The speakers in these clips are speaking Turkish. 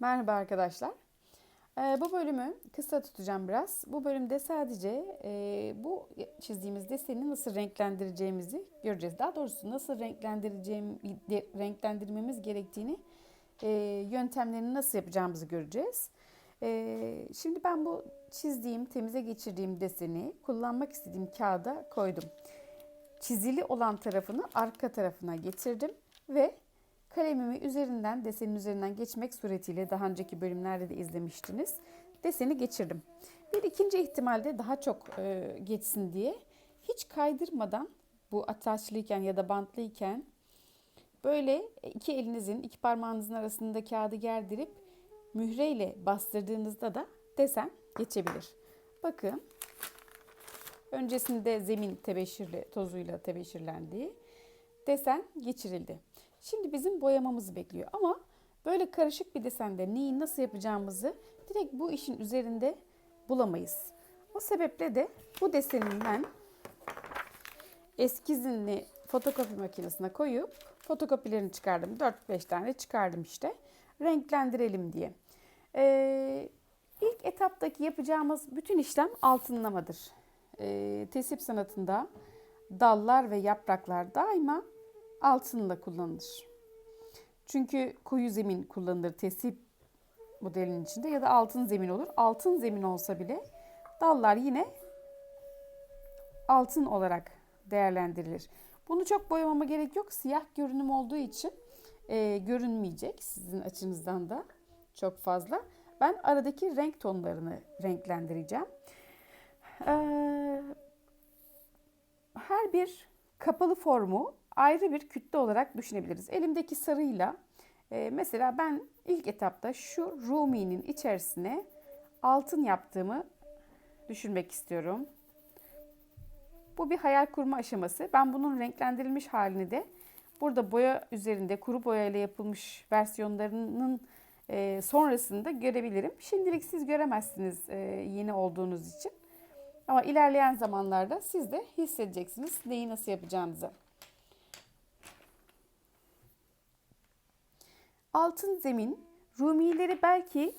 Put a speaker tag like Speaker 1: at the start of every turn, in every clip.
Speaker 1: Merhaba arkadaşlar. Ee, bu bölümü kısa tutacağım biraz. Bu bölümde sadece e, bu çizdiğimiz deseni nasıl renklendireceğimizi göreceğiz. Daha doğrusu nasıl renklendireceğim, de- renklendirmemiz gerektiğini, e, yöntemlerini nasıl yapacağımızı göreceğiz. E, şimdi ben bu çizdiğim, temize geçirdiğim deseni kullanmak istediğim kağıda koydum. Çizili olan tarafını arka tarafına getirdim ve Kalemimi üzerinden, desenin üzerinden geçmek suretiyle daha önceki bölümlerde de izlemiştiniz. Deseni geçirdim. Bir ikinci ihtimalde daha çok e, geçsin diye hiç kaydırmadan bu ataçlıyken ya da bantlıyken böyle iki elinizin, iki parmağınızın arasında kağıdı gerdirip mühreyle bastırdığınızda da desen geçebilir. Bakın öncesinde zemin tebeşirle, tozuyla tebeşirlendiği desen geçirildi. Şimdi bizim boyamamızı bekliyor ama böyle karışık bir desende neyi nasıl yapacağımızı direkt bu işin üzerinde bulamayız. O sebeple de bu desenin ben eskizini fotokopi makinesine koyup fotokopilerini çıkardım. 4-5 tane çıkardım işte. Renklendirelim diye. Ee, ilk etaptaki yapacağımız bütün işlem altınlamadır. Ee, tesip sanatında dallar ve yapraklar daima altınla kullanılır. Çünkü koyu zemin kullanılır tesip modelinin içinde ya da altın zemin olur. Altın zemin olsa bile dallar yine altın olarak değerlendirilir. Bunu çok boyamama gerek yok. Siyah görünüm olduğu için e, görünmeyecek sizin açınızdan da çok fazla. Ben aradaki renk tonlarını renklendireceğim. Ee, her bir kapalı formu ayrı bir kütle olarak düşünebiliriz. Elimdeki sarıyla e, mesela ben ilk etapta şu Rumi'nin içerisine altın yaptığımı düşünmek istiyorum. Bu bir hayal kurma aşaması. Ben bunun renklendirilmiş halini de burada boya üzerinde kuru boya ile yapılmış versiyonlarının e, sonrasında görebilirim. Şimdilik siz göremezsiniz e, yeni olduğunuz için. Ama ilerleyen zamanlarda siz de hissedeceksiniz neyi nasıl yapacağınızı. Altın zemin, rumileri belki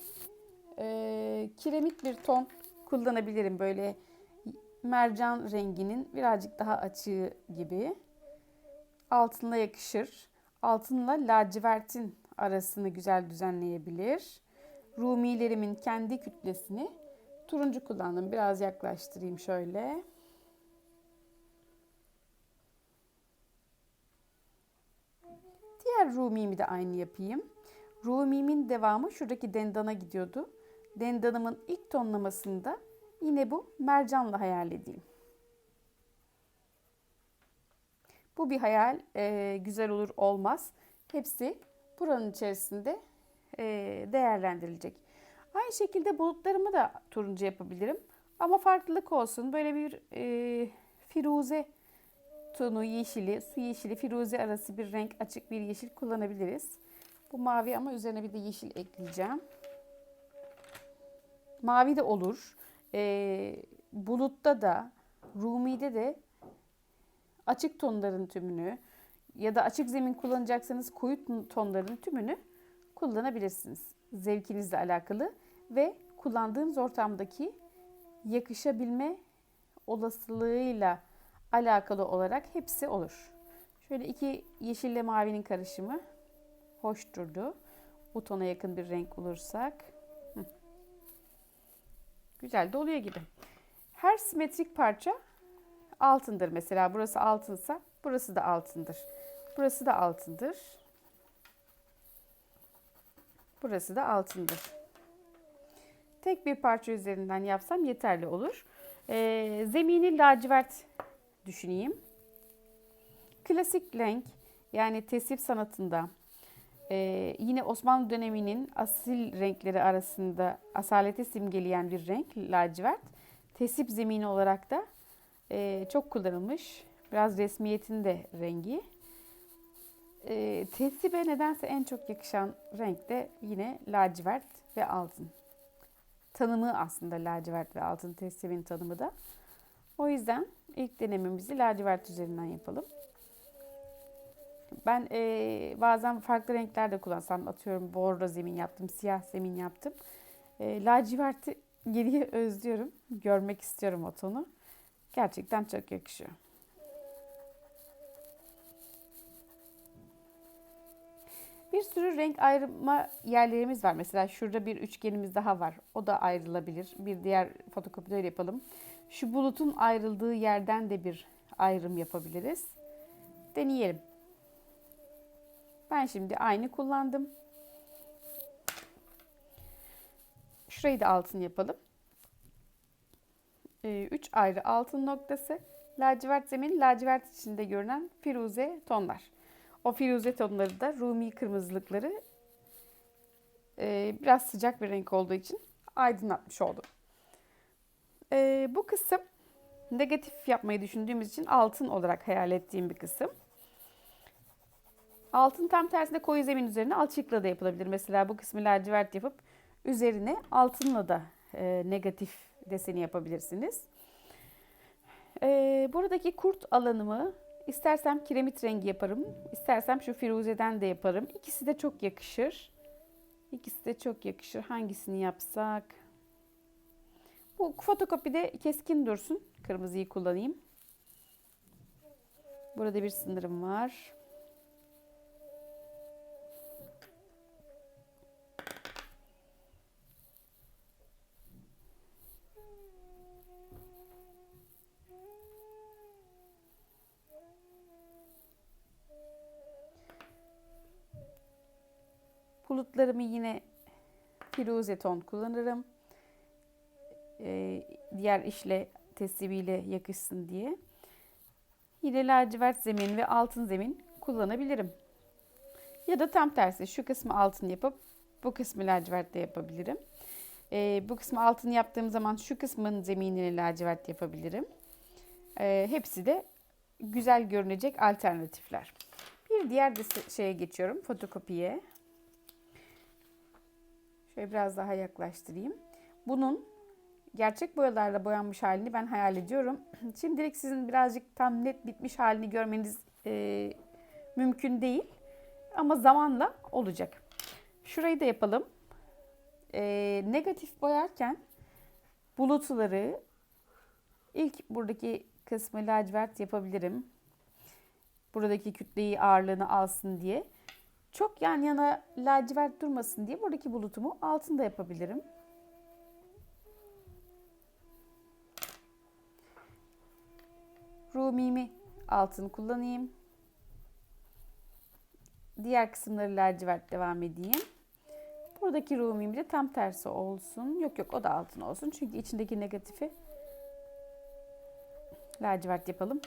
Speaker 1: e, kiremit bir ton kullanabilirim. Böyle mercan renginin birazcık daha açığı gibi. Altınla yakışır. Altınla lacivertin arasını güzel düzenleyebilir. Rumilerimin kendi kütlesini turuncu kullandım. Biraz yaklaştırayım şöyle. Diğer Rumi'mi de aynı yapayım. Rumi'min devamı şuradaki dendana gidiyordu. Dendanımın ilk tonlamasında yine bu mercanla hayal edeyim. Bu bir hayal e, güzel olur olmaz. Hepsi buranın içerisinde e, değerlendirilecek. Aynı şekilde bulutlarımı da turuncu yapabilirim. Ama farklılık olsun. Böyle bir e, firuze tonu yeşili, su yeşili, firuze arası bir renk, açık bir yeşil kullanabiliriz. Bu mavi ama üzerine bir de yeşil ekleyeceğim. Mavi de olur. Ee, bulutta da, Rumi'de de açık tonların tümünü ya da açık zemin kullanacaksanız koyu tonların tümünü kullanabilirsiniz. Zevkinizle alakalı ve kullandığınız ortamdaki yakışabilme olasılığıyla alakalı olarak hepsi olur. Şöyle iki yeşille mavinin karışımı hoş durdu. Bu tona yakın bir renk olursak. Hı. Güzel de oluyor gibi. Her simetrik parça altındır. Mesela burası altınsa burası da altındır. Burası da altındır. Burası da altındır. Tek bir parça üzerinden yapsam yeterli olur. Ee, zemini lacivert düşüneyim. Klasik renk yani tesip sanatında e, yine Osmanlı döneminin asil renkleri arasında asaleti simgeleyen bir renk lacivert. Tesip zemini olarak da e, çok kullanılmış. Biraz resmiyetin de rengi. E, tesibe nedense en çok yakışan renk de yine lacivert ve altın. Tanımı aslında lacivert ve altın tesibin tanımı da. O yüzden ilk denememizi lacivert üzerinden yapalım. Ben e, bazen farklı renkler de kullansam atıyorum bordo zemin yaptım, siyah zemin yaptım. E, laciverti geriye özlüyorum. Görmek istiyorum o tonu. Gerçekten çok yakışıyor. Bir sürü renk ayrılma yerlerimiz var. Mesela şurada bir üçgenimiz daha var. O da ayrılabilir. Bir diğer fotokopide yapalım. Şu bulutun ayrıldığı yerden de bir ayrım yapabiliriz. Deneyelim. Ben şimdi aynı kullandım. Şurayı da altın yapalım. 3 ayrı altın noktası. Lacivert zemin, lacivert içinde görünen firuze tonlar. O firuze tonları da Rumi kırmızılıkları e, biraz sıcak bir renk olduğu için aydınlatmış oldu. E, bu kısım negatif yapmayı düşündüğümüz için altın olarak hayal ettiğim bir kısım. Altın tam tersine koyu zemin üzerine alçıkla da yapılabilir. Mesela bu kısmı lacivert yapıp üzerine altınla da e, negatif deseni yapabilirsiniz. E, buradaki kurt alanımı istersem kiremit rengi yaparım. istersem şu firuzeden de yaparım. İkisi de çok yakışır. İkisi de çok yakışır. Hangisini yapsak? Bu fotokopide keskin dursun. Kırmızıyı kullanayım. Burada bir sınırım var. Bulutlarımı yine firuze ton kullanırım. Ee, diğer işle tesibiyle yakışsın diye. Yine lacivert zemin ve altın zemin kullanabilirim. Ya da tam tersi şu kısmı altın yapıp bu kısmı lacivert de yapabilirim. Ee, bu kısmı altın yaptığım zaman şu kısmın zeminini lacivert yapabilirim. Ee, hepsi de güzel görünecek alternatifler. Bir diğer de şeye geçiyorum fotokopiye. Şöyle biraz daha yaklaştırayım. Bunun gerçek boyalarla boyanmış halini ben hayal ediyorum. Şimdilik sizin birazcık tam net bitmiş halini görmeniz e, mümkün değil. Ama zamanla olacak. Şurayı da yapalım. E, negatif boyarken bulutları ilk buradaki kısmı lacivert yapabilirim. Buradaki kütleyi ağırlığını alsın diye. Çok yan yana lacivert durmasın diye buradaki bulutumu altında yapabilirim. Rumi'mi altın kullanayım. Diğer kısımları lacivert devam edeyim. Buradaki Rumi'm de tam tersi olsun. Yok yok o da altın olsun. Çünkü içindeki negatifi lacivert yapalım.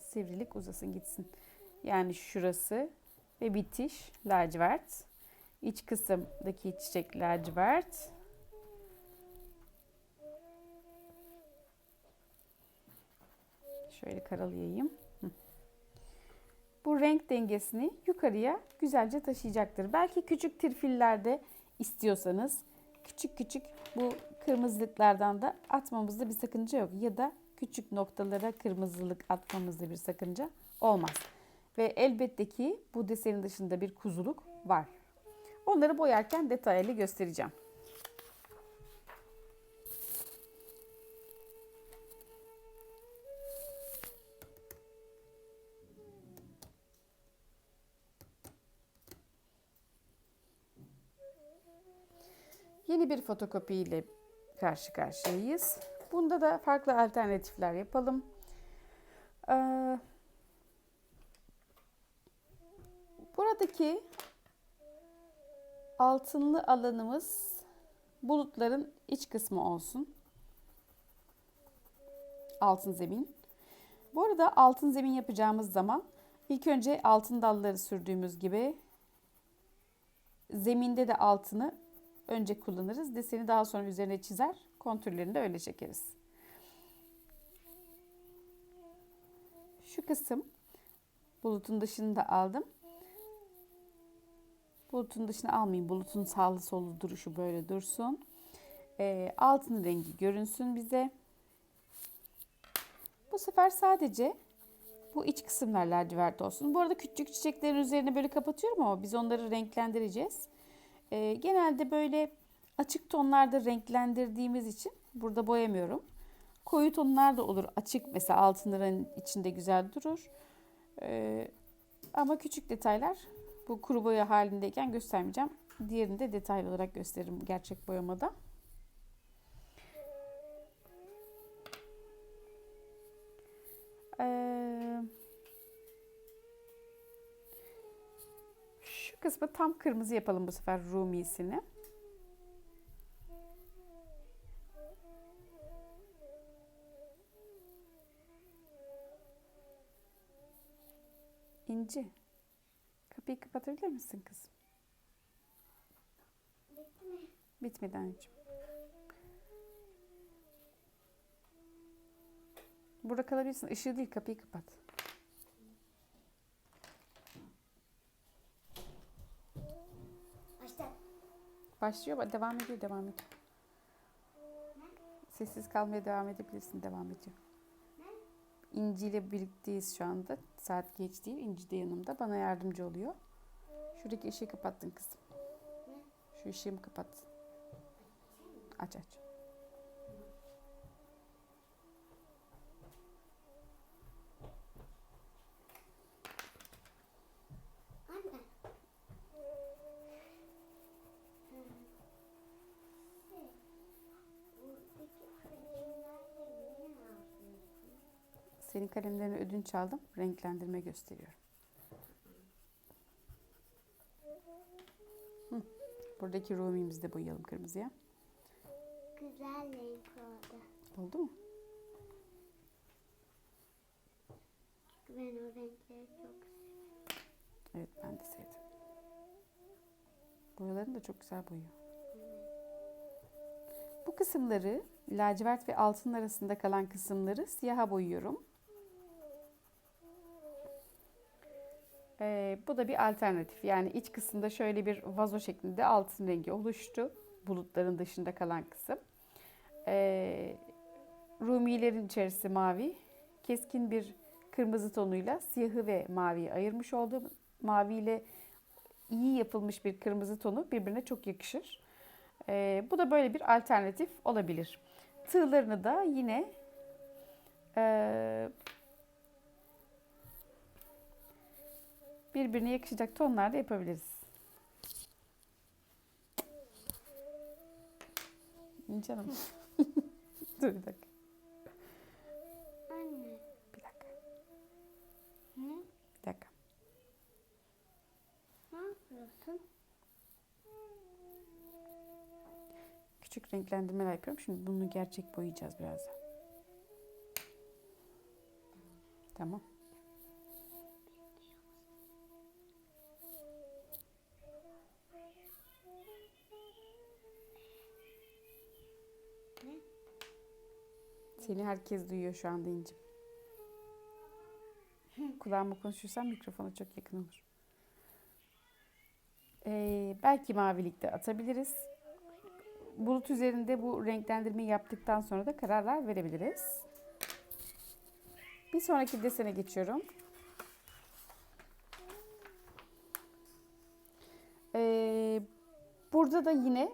Speaker 1: Sivrilik uzasın gitsin. Yani şurası ve bitiş lacivert. İç kısımdaki çiçek lacivert. Şöyle karalayayım. Bu renk dengesini yukarıya güzelce taşıyacaktır. Belki küçük tirfillerde istiyorsanız küçük küçük bu kırmızılıklardan da atmamızda bir sakınca yok. Ya da küçük noktalara kırmızılık atmamızda bir sakınca olmaz. Ve elbette ki bu desenin dışında bir kuzuluk var. Onları boyarken detaylı göstereceğim. Yeni bir fotokopi ile karşı karşıyayız. Bunda da farklı alternatifler yapalım. Ee, buradaki altınlı alanımız bulutların iç kısmı olsun. Altın zemin. Bu arada altın zemin yapacağımız zaman ilk önce altın dalları sürdüğümüz gibi zeminde de altını önce kullanırız. Deseni daha sonra üzerine çizer. Kontürlerini de öyle çekeriz. Şu kısım bulutun dışını da aldım. Bulutun dışına almayayım. Bulutun sağlı sollu duruşu böyle dursun. E, altın rengi görünsün bize. Bu sefer sadece Bu iç kısımlar lacivert olsun. Bu arada küçük çiçeklerin üzerine böyle kapatıyorum ama biz onları renklendireceğiz. Ee, genelde böyle açık tonlarda renklendirdiğimiz için burada boyamıyorum. Koyu tonlar da olur. Açık mesela altınların içinde güzel durur. Ee, ama küçük detaylar bu kuru boya halindeyken göstermeyeceğim. Diğerini de detaylı olarak gösteririm gerçek boyamada. Ee, şu kısmı tam kırmızı yapalım bu sefer rumisini. İnci. Kapıyı kapatabilir misin kızım? Bitmedi anneciğim. Burada kalabilirsin. Işığı değil kapıyı kapat. Başlıyor. Devam ediyor. Devam ediyor. Sessiz kalmaya devam edebilirsin. Devam ediyor. İnci ile birlikteyiz şu anda. Saat geç değil. İnci de yanımda. Bana yardımcı oluyor. Şuradaki ışığı kapattın kızım. Şu ışığımı kapat. Aç aç. Kalemlerini ödünç aldım. Renklendirme gösteriyorum. Hı. Buradaki rumimizi de boyayalım kırmızıya.
Speaker 2: Güzel renk oldu.
Speaker 1: Oldu mu?
Speaker 2: Ben o renkleri çok
Speaker 1: Evet ben de sevdim. Boyalarını da çok güzel boyuyor. Bu kısımları lacivert ve altın arasında kalan kısımları siyaha boyuyorum. Ee, bu da bir alternatif. Yani iç kısımda şöyle bir vazo şeklinde altın rengi oluştu. Bulutların dışında kalan kısım. Ee, Rumilerin içerisi mavi. Keskin bir kırmızı tonuyla siyahı ve maviyi ayırmış oldum. Mavi ile iyi yapılmış bir kırmızı tonu birbirine çok yakışır. Ee, bu da böyle bir alternatif olabilir. Tığlarını da yine e, birbirine yakışacak tonlarda yapabiliriz. Canım. Dur bir dakika.
Speaker 2: Anne.
Speaker 1: Bir dakika.
Speaker 2: Ne?
Speaker 1: Bir dakika.
Speaker 2: Ne yapıyorsun?
Speaker 1: Küçük renklendirmeler yapıyorum. Şimdi bunu gerçek boyayacağız birazdan. Tamam. Seni herkes duyuyor şu anda İncim. Kulağıma konuşursan mikrofona çok yakın olur. Ee, belki mavilikte atabiliriz. Bulut üzerinde bu renklendirmeyi yaptıktan sonra da kararlar verebiliriz. Bir sonraki desene geçiyorum. Ee, burada da yine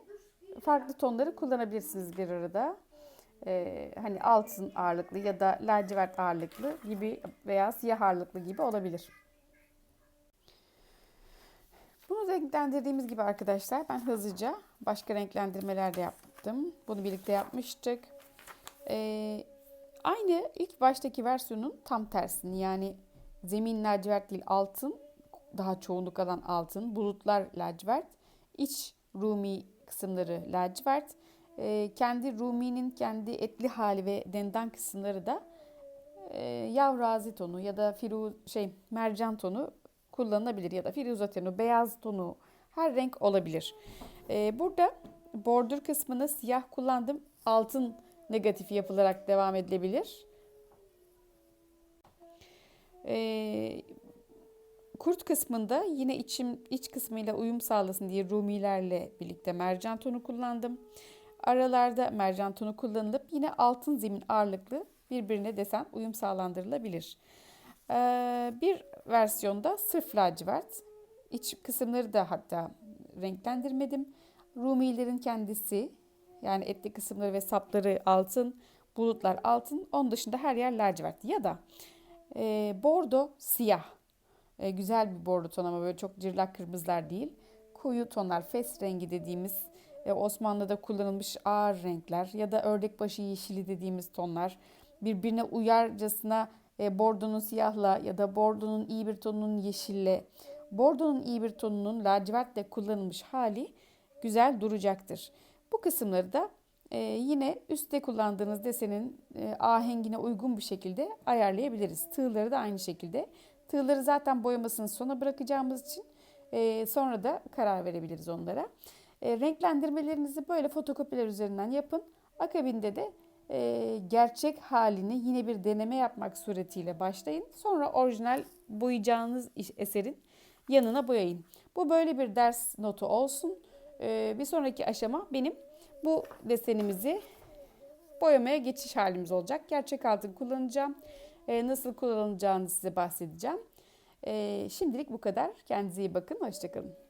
Speaker 1: farklı tonları kullanabilirsiniz bir arada. Ee, hani altın ağırlıklı ya da lacivert ağırlıklı gibi veya siyah ağırlıklı gibi olabilir. Bunu renklendirdiğimiz gibi arkadaşlar ben hızlıca başka renklendirmeler de yaptım. Bunu birlikte yapmıştık. Ee, aynı ilk baştaki versiyonun tam tersini yani zemin lacivert değil altın daha çoğunluk alan altın bulutlar lacivert iç rumi kısımları lacivert ee, kendi ruminin kendi etli hali ve dendan kısımları da e, yavrazi tonu ya da firu şey mercan tonu kullanılabilir ya da firuza tonu, beyaz tonu her renk olabilir. Ee, burada bordür kısmını siyah kullandım. Altın negatif yapılarak devam edilebilir. Ee, kurt kısmında yine içim iç kısmıyla uyum sağlasın diye rumilerle birlikte mercan tonu kullandım. Aralarda mercan tonu kullanılıp yine altın zemin ağırlıklı birbirine desen uyum sağlandırılabilir. Ee, bir versiyonda sırf lacivert. İç kısımları da hatta renklendirmedim. Rumilerin kendisi yani etli kısımları ve sapları altın, bulutlar altın. Onun dışında her yer lacivert. Ya da e, bordo siyah. E, güzel bir bordo ton ama böyle çok cırlak kırmızılar değil. Koyu tonlar, fes rengi dediğimiz Osmanlı'da kullanılmış ağır renkler ya da ördekbaşı yeşili dediğimiz tonlar. Birbirine uyarcasına e, bordonun siyahla ya da bordonun iyi bir tonunun yeşille, bordonun iyi bir tonunun lacivertle kullanılmış hali güzel duracaktır. Bu kısımları da e, yine üstte kullandığınız desenin e, ahengine uygun bir şekilde ayarlayabiliriz. Tığları da aynı şekilde. Tığları zaten boyamasını sona bırakacağımız için e, sonra da karar verebiliriz onlara. E, renklendirmelerinizi böyle fotokopiler üzerinden yapın. Akabinde de e, gerçek halini yine bir deneme yapmak suretiyle başlayın. Sonra orijinal boyayacağınız eserin yanına boyayın. Bu böyle bir ders notu olsun. E, bir sonraki aşama benim bu desenimizi boyamaya geçiş halimiz olacak. Gerçek altın kullanacağım. E, nasıl kullanılacağını size bahsedeceğim. E, şimdilik bu kadar. Kendinize iyi bakın. Hoşçakalın.